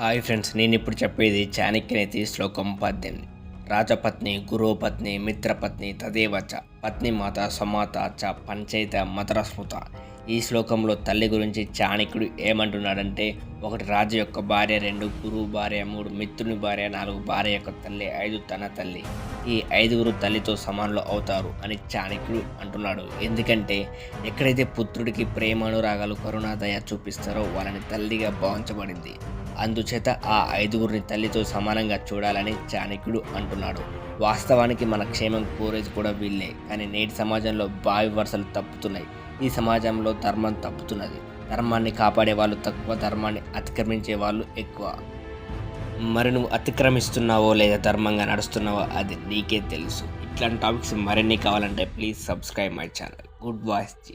Hi friends నేను ఇప్పుడు చెప్పేది చాణక్యనీతి శ్లోకం పద్దెనిమిది. రాజపత్ని గురుపత్ని మిత్రపత్ని తదేవచ పత్ని మాత సమాత చ పంచైత మతరస్మృత ఈ శ్లోకంలో తల్లి గురించి చాణక్యుడు ఏమంటున్నాడంటే ఒకటి రాజు యొక్క భార్య రెండు గురువు భార్య మూడు మిత్రుని భార్య నాలుగు భార్య యొక్క తల్లి ఐదు తన తల్లి. ఈ ఐదుగురు తల్లితో సమానులు అవుతారు అని చాణక్యుడు అంటున్నాడు. ఎందుకంటే ఎక్కడైతే పుత్రుడికి ప్రేమానురాగాలు కరుణాదయ చూపిస్తారో వాళ్ళని తల్లిగా భావించబడింది. అందుచేత ఆ ఐదుగురిని తల్లితో సమానంగా చూడాలని చాణక్యుడు అంటున్నాడు. వాస్తవానికి మన క్షేమం కోరేది కూడా వీళ్ళే కానీ నేటి సమాజంలో బావి వరుసలు తప్పుతున్నాయి. ఈ సమాజంలో ధర్మం తప్పుతున్నది. ధర్మాన్ని కాపాడే వాళ్ళు తక్కువ ధర్మాన్ని అతిక్రమించే వాళ్ళు ఎక్కువ. మరి నువ్వు అతిక్రమిస్తున్నావో లేదా ధర్మంగా నడుస్తున్నావో అది నీకే తెలుసు. ఇట్లాంటి టాపిక్స్ మరిన్ని కావాలంటే please subscribe my channel. Good voice ji.